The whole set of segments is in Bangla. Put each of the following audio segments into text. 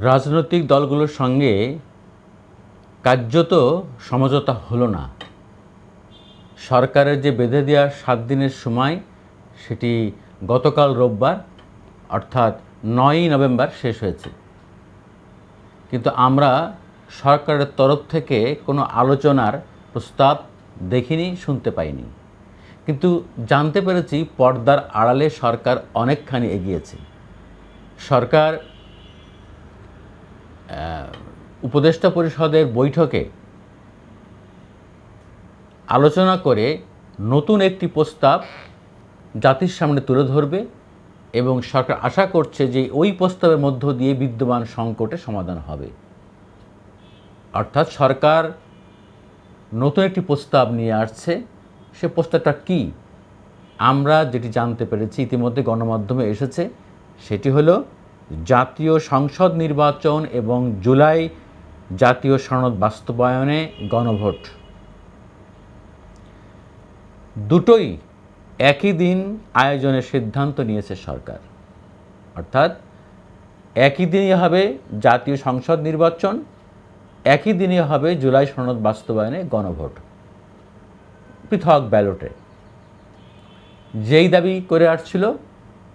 রাজনৈতিক দলগুলোর সঙ্গে কার্যত সমঝোতা হলো না। সরকারের যে বেঁধে দেওয়া সাত দিনের সময়, সেটি গতকাল রোববার, অর্থাৎ নয়ই নভেম্বর শেষ হয়েছে। কিন্তু আমরা সরকারের তরফ থেকে কোনো আলোচনার প্রস্তাব দেখিনি, শুনতে পাইনি। কিন্তু জানতে পেরেছি পর্দার আড়ালে সরকার অনেকখানি এগিয়েছে। সরকার উপদেষ্টা পরিষদের বৈঠকে আলোচনা করে নতুন একটি প্রস্তাব জাতির সামনে তুলে ধরবে এবং সরকার আশা করছে যে ওই প্রস্তাবের মধ্য দিয়ে বিদ্যমান সংকটে সমাধান হবে। অর্থাৎ সরকার নতুন একটি প্রস্তাব নিয়ে আসছে। সে প্রস্তাবটা কি? আমরা যেটি জানতে পেরেছি, ইতিমধ্যে গণমাধ্যমে এসেছে, সেটি হলো জাতীয় সংসদ নির্বাচন এবং জুলাই জাতীয় সনদ বাস্তবায়নে গণভোট। দুটোই একই দিন আয়োজনের সিদ্ধান্ত নিয়েছে সরকার। অর্থাৎ একই দিনই হবে জাতীয় সংসদ নির্বাচন, একই দিনে হবে জুলাই সনদ বাস্তবায়নে গণভোট। পৃথক ব্যালটে। যেই দাবি করে আসছিল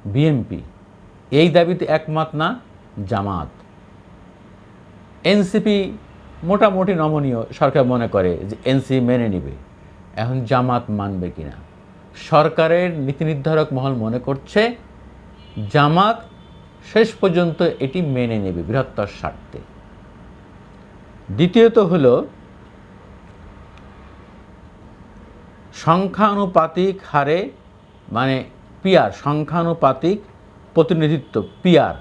বিএনপি। এই দাবিতে একমত না জামাত। এনসিপি মোটামুটি নমনীয়, সরকার মনে করে যে এনসি মেনে নিবে। এখন জামাত মানবে কিনা? সরকারের নীতি নির্ধারক মহল মনে করছে, জামাত শেষ পর্যন্ত এটি মেনে নেবে বৃহত্তর স্বার্থে। দ্বিতীয়ত হল, সংখ্যানুপাতিক হারে মানে পিয়ার, সংখ্যানুপাতিক প্রতিনিধিত্ব পিয়ার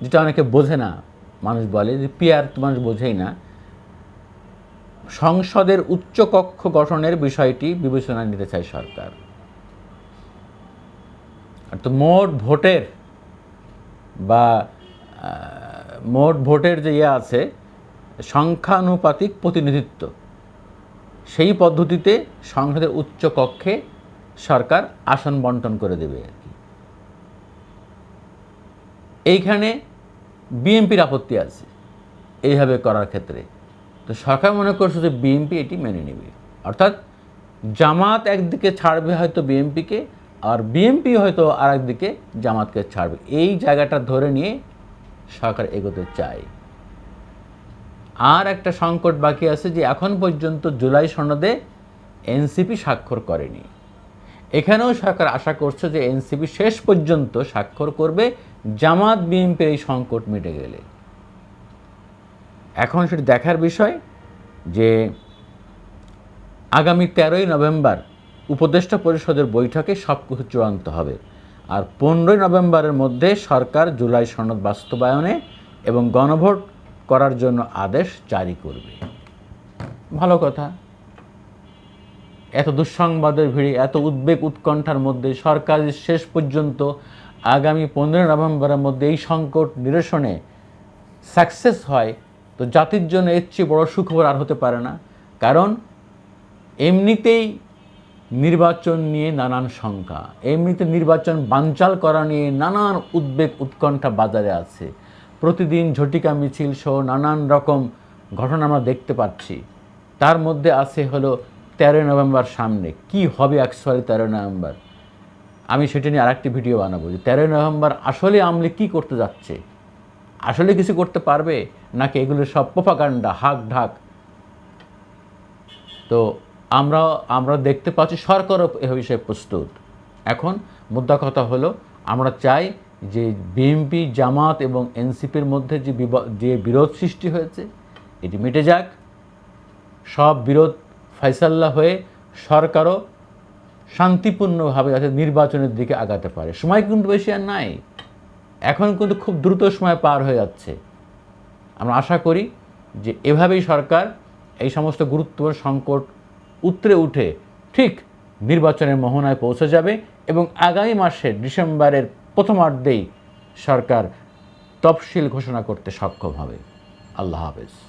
যেটা অনেকে বোঝে না, মানুষ বলে যে পিয়ার তো মানুষ বোঝেই না। সংসদের উচ্চকক্ষ গঠনের বিষয়টি বিবেচনা নিতে চায় সরকার। তো মোট ভোটের বা মোট ভোটের যে ইয়ে আছে, সংখ্যানুপাতিক প্রতিনিধিত্ব, সেই পদ্ধতিতে সংসদের উচ্চ কক্ষে সরকার আসন বন্টন করে দেবে। এইখানে বিএনপির আপত্তি আছে, এইভাবে করার ক্ষেত্রে। তো সরকার মনে করছে যে বিএনপি এটি মেনে নেবে। অর্থাৎ জামাত একদিকে ছাড়বে হয়তো বিএনপিকে, আর বিএনপি হয়তো আর একদিকে জামাতকে ছাড়বে। এই জায়গাটা ধরে নিয়ে সরকার এগোতে চায়। আর একটা সংকট বাকি আছে যে এখন পর্যন্ত জুলাই সনদে এনসিপি স্বাক্ষর করেনি। এখানেও সরকার আশা করছে যে এনসিপি শেষ পর্যন্ত স্বাক্ষর করবে জামাত, বিএনপির এই সংকট মিটে গেলে। এখন সেটি দেখার বিষয় যে আগামী তেরোই নভেম্বর উপদেষ্টা পরিষদের বৈঠকে সব কিছু চূড়ান্ত হবে। আর পনেরোই নভেম্বরের মধ্যে সরকার জুলাই সনদ বাস্তবায়নে এবং গণভোট করার জন্য আদেশ জারি করবে। ভালো কথা। এত দুঃসংবাদের ভিড়ে, এত উদ্বেগ উৎকণ্ঠার মধ্যে সরকার শেষ পর্যন্ত আগামী পনেরো নভেম্বরের মধ্যে এই সংকট নিরসনে সাকসেস হয়, তো জাতির জন্য এর চেয়ে বড় সুখবর আর হতে পারে না। কারণ এমনিতেই নির্বাচন নিয়ে নানান শঙ্কা, এমনিতে নির্বাচন বানচাল করা নিয়ে নানান উদ্বেগ উৎকণ্ঠা বাজারে আছে। প্রতিদিন ঝটিকা মিছিল সহ নানান রকম ঘটনা আমরা দেখতে পাচ্ছি। তার মধ্যে আছে হলো তেরোই নভেম্বর সামনে। কি হবে অ্যাকচুয়ালি তেরোই নভেম্বর? আমি সেটা নিয়ে আরেকটি ভিডিও বানাবো যে তেরোই নভেম্বর আসলে আমলে কি করতে যাচ্ছে? আসলে কিছু করতে পারবে? নাকি এগুলো সব পোপাকাণ্ডা হাক ঢাক? তো আমরা আমরা দেখতে পাচ্ছি সরকারও এ বিষয়ে প্রস্তুত। এখন মুদ্রা কথা হলো, আমরা চাই যে বিএনপি জামাত এবং এনসিপির মধ্যে যে যে বিরোধ সৃষ্টি হয়েছে, এটি মিটে যাক। সব বিরোধ ফয়সাল্লা হয়ে সরকারও শান্তিপূর্ণভাবে যাতে নির্বাচনের দিকে আগাতে পারে। সময় কিন্তু বেশি আর নাই। এখন কিন্তু খুব দ্রুত সময় পার হয়ে যাচ্ছে। আমরা আশা করি যে এভাবেই সরকার এই সমস্ত গুরুত্বপূর্ণ সংকট উতরে উঠে ঠিক নির্বাচনের মোহনায় পৌঁছে যাবে এবং আগামী মাসে ডিসেম্বরের প্রথমার্ধেই সরকার তফসিল ঘোষণা করতে সক্ষম হবে। আল্লাহ হাফেজ।